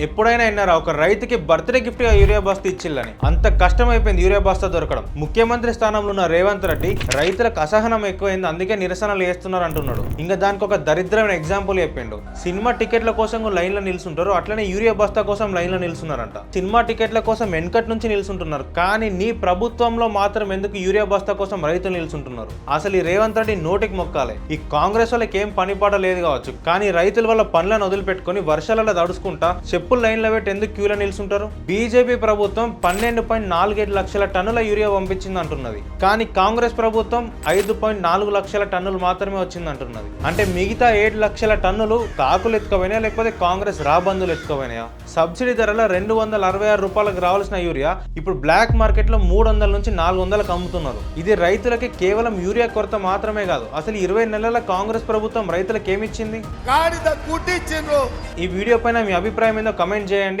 ఎప్పుడైనా విన్నారా? ఒక రైతుకి బర్త్డే గిఫ్ట్గా యూరియా బస్తా ఇచ్చిల్లని. అంత కష్టం అయిపోయింది యూరియా బస్తా దొరకడం. ముఖ్యమంత్రి స్థానంలో ఉన్న రేవంత్ రెడ్డి రైతులకు అసహనం ఎక్కువైంది. అందుకే నిరసనలు వేస్తున్నారు అంటున్నాడు. ఇంకా దానికి ఒక దరిద్రమైన ఎగ్జాంపుల్ చెప్పిండు. సినిమా టికెట్ల కోసం లైన్లో నిల్చుంటారు అట్లనే యూరియా బస్తా కోసం లైన్లో నిల్చున్నారంట సినిమా టికెట్ల కోసం వెనకట్ నుంచి నిల్చుంటున్నారు కానీ నీ ప్రభుత్వంలో మాత్రం ఎందుకు యూరియా బస్తా కోసం రైతులు నిల్చుంటున్నారు అసలు ఈ రేవంత్ రెడ్డి నోటికి మొక్కాలి. ఈ కాంగ్రెస్ వాళ్ళకి ఏం పని పాట లేదు కావచ్చు. కానీ రైతుల వల్ల పనులను వదిలిపెట్టుకొని వర్షాలలో దడుచుకుంటా చెప్పులు లైన్లో పెట్టి ఎందుకు క్యూలో నిల్చుంటారు? బీజేపీ ప్రభుత్వం పన్నెండు పాయింట్ నాలుగైదు లక్షల టన్నుల యూరియా పంపించింది అంటున్నది కానీ కాంగ్రెస్ ప్రభుత్వం ఐదు పాయింట్ నాలుగు లక్షల టన్నులు మాత్రమే వచ్చింది అంటున్నది అంటే మిగతా ఏడు లక్షల టన్నులు కాకులు ఎత్తుకోపోయినా లేకపోతే కాంగ్రెస్ రాబందులు ఎత్తుకోపోయినాయా? సబ్సిడీ ధరలో రెండు వందల అరవై ఆరు రూపాయలకు రావాల్సిన యూరియా ఇప్పుడు బ్లాక్ మార్కెట్లో మూడు వందల నుంచి నాలుగు వందలకు అమ్ముతున్నారు. ఇది రైతులకి కేవలం యూరియా కొరత మాత్రమే కాదు. అసలు ఇరవై నెలల కాంగ్రెస్ ప్రభుత్వం రైతులకు ఏమిచ్చింది? ఈ వీడియో పైన మీ అభిప్రాయం ఏందో కమెంట్ చేయండి.